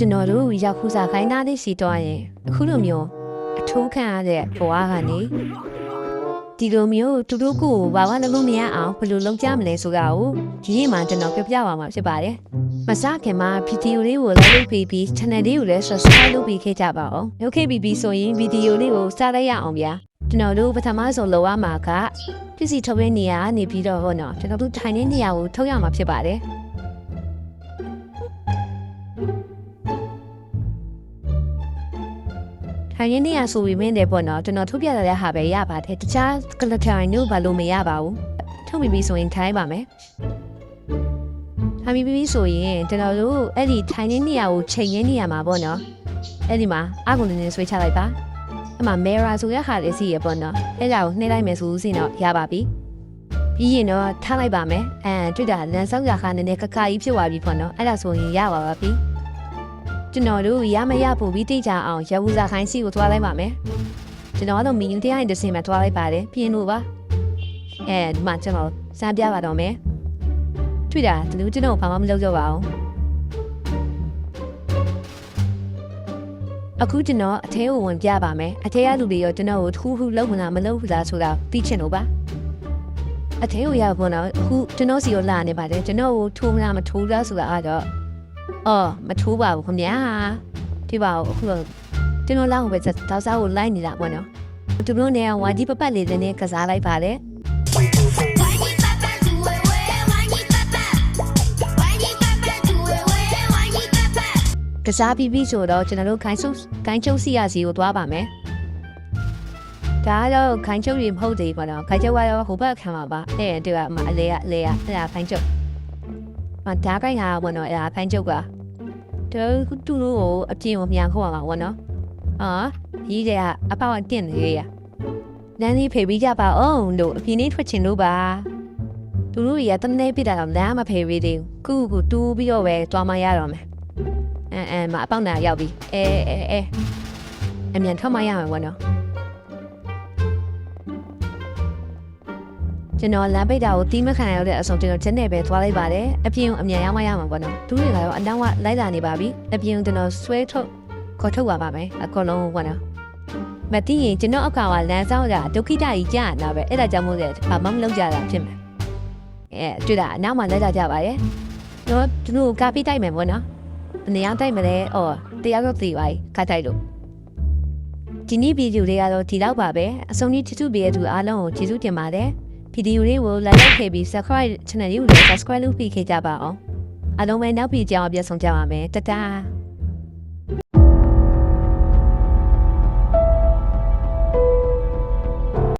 ကျွန်တော်တို့ရောက်ခူးစားခိုင်းသားလေးစီတော့ရင်အခုလိုမျိုးအထိုးခံရတဲ့ဘဝကနေဒီလိုမျိုးသူတို့ကိုဘာမှလုပ်လို့မရအောင်ဘယ်လိုလုပ်ကြမလဲဆိုတာကိုဒီနေ့မှကျွန်တော်ပြပြပါမှာဖြစ်ပါတယ်မစခင်မှာဗီဒီယိုလေးကို like လုပ်ပြီးပြီး channel လေးကိုလည်း subscribe လုပ်ပြီးခဲ့ကြပါအောင်လုပ်ခဲ့ပြီးပြီးဆိုရင်ဗီဒီယိုလေးကိုစလိုက်ရအောင်ဗျာကျွန်တော်တို့ပထမဆုံးလုပ်ရမှာကပစ္စည်းထုတ်တဲ့နေရာကနေပြီးတော့ဟောနော်ကျွန်တော်တို့ထိုင်တဲ့နေရာကိုထုတ်ရမှာဖြစ်ပါတယ် ထိုင်ရင်းနေရဆိုပြီးမင်းတယ်ပေါ့နော်ကျွန်တော်ထုတ်ပြရတဲ့ဟာပဲရပါတယ်တခြားကလထိုင်တို့ဘာလို့မရပါဘူးထုတ်ပြီးပြီဆိုရင်ထိုင်ပါမယ်ထိုင်ပြီးပြီဆိုရင်ကျွန်တော်တို့အဲ့ဒီထိုင်ရင်းနေရကိုချိန်ရင်းနေရမှာပေါ့နော်အဲ့ဒီမှာအကုန်းနေဆွေးချလိုက်ပါအမှမေရာဆိုရဟာလေးစီရပေါ့နော်အဲ့ဒါကိုနှိမ့်လိုက်မယ်ဆိုစင်တော့ရပါပြီပြီးရင်တော့ထားလိုက်ပါမယ်အဲတွေ့တာလန်ဆောက်ရခါနည်းနည်းကကကြီးဖြစ်သွားပြီပေါ့နော်အဲ့ဒါဆိုရင်ရပါပါပြီ ကျွန်တော်တို့ရမရဖို့ပြီးတိတ်ကြအောင်ရဝူစာခိုင်းစီကိုသွားလိုက်ပါမယ်ကျွန်တော်ကတော့မီနူတရားရင်တစ်စင်မှာသွားလိုက်ပါတယ်ပြင်းလို့ပါအဲဒီမှာကျွန်တော်စမ်းပြပါတော့မယ်တွေ့တာဒီလိုကျွန်တော်ဘာမှမလုပ်တော့ပါဘူးအခုကျွန်တော်အထဲကိုဝင်ပြပါမယ်အထဲကလူတွေရောကျွန်တော်ကိုထူးထူးလုပ်မလားမလုပ်ဘူးလားဆိုတာသိချင်လို့ပါအထဲကိုရောက်ဖို့တော့အခုကျွန်တော်စီကိုလာနေပါတယ်ကျွန်တော်ကိုထိုးမလားမထိုးလားဆိုတာကတော့ အော်မထိုးပါဘူးခင်ဗျာဒီပါဦးအခုတော့ကျွန်တော်လောက်ပဲတောက်စားကိုလိုက်နေတာပေါ့နော်သူတို့နေဝါဒီပပတ်လေးနဲ့ကစားလိုက်ပါလေ Whiny papa do it well, whiny papa. Whiny papa do it well, whiny papa. ကစားပြီးပြီဆိုတော့ကျွန်တော်တို့ခိုင်းစုခိုင်းချုပ်စီရစီကိုသွားပါမယ်ဒါကတော့ခိုင်းချုပ်ရေမဟုတ်သေးဘူးပေါ့နော်ခိုင်းချုပ်ကတော့ဟိုဘက်ခံပါပါအဲ့တူကအမအလေကအလေကအဲ့ဒါခိုင်းချုပ် မဒါကိုင်းကပေါ့နော်အဲ့ဒါခိုင်းချုပ်ကတို့တူတို့ကိုအပြင်းကိုမြန်ခေါ်ပါပေါ့နော်အာကြီးတဲ့အပေါက်အတင်းနေရနန်းလေးဖေပြီးကြပါအောင်လို့အပြင်းလေးထွက်ချင်လို့ပါသူတို့ရတမနေပြတာတော့လမ်းမဖေပြီးသေးဘူးခုခုတူးပြီးတော့ပဲတွားမရတော့မယ်အဲအဲမအပေါက်နာရောက်ပြီအဲအဲအဲအမြန်ထွက်မရမယ်ဘောနော် ကျွန်တော်လမ်းပိတ်တာကိုတီးမခံရတဲ့အဆုံးကျွန်တော်ချက်နဲ့ပဲသွားလိုက်ပါတယ်အပြင်ကိုအမြန်ရောက်မရမှာပေါ့နော်သူတွေကတော့အနောက်ကလိုက်လာနေပါပြီအပြင်ကိုကျွန်တော်ဆွဲထုတ်ခေါ်ထုတ်ပါပါမယ်အကုန်လုံးပေါ့နော်မသိရင်ကျွန်တော်အကောင်ကလမ်းဆောင်တာဒုက္ခိတကြီးကြာတာပဲအဲ့ဒါကြောင့်မို့လဲဘာမှမလုပ်ကြတာဖြစ်မှာအဲတွေ့တာအနောက်မှာလက်ကြကြပါရဲ့တော့သူတို့ကာပီတိုက်မယ်ပေါ့နော်ဘယ်နေရာတိုက်မလဲအော်တရားတော့သိပါ යි ခါတိုက်လို့ဒီနေ့ဗီဒီယိုလေးကတော့ဒီလောက်ပါပဲအဆုံးကြီးချစ်သူပေးတဲ့သူအားလုံးကိုကျေးဇူးတင်ပါတယ်ဗီ ဒီယိုလေးကို like လုပ်ခဲ့ပြီး subscribe channel လေးကိုလည်း subscribe လုပ်ပြီးခဲ့ကြပါအောင်အားလုံးပဲနောက်ပြီးကြောင်းအပြည့်ဆုံးကြပါမယ်တတား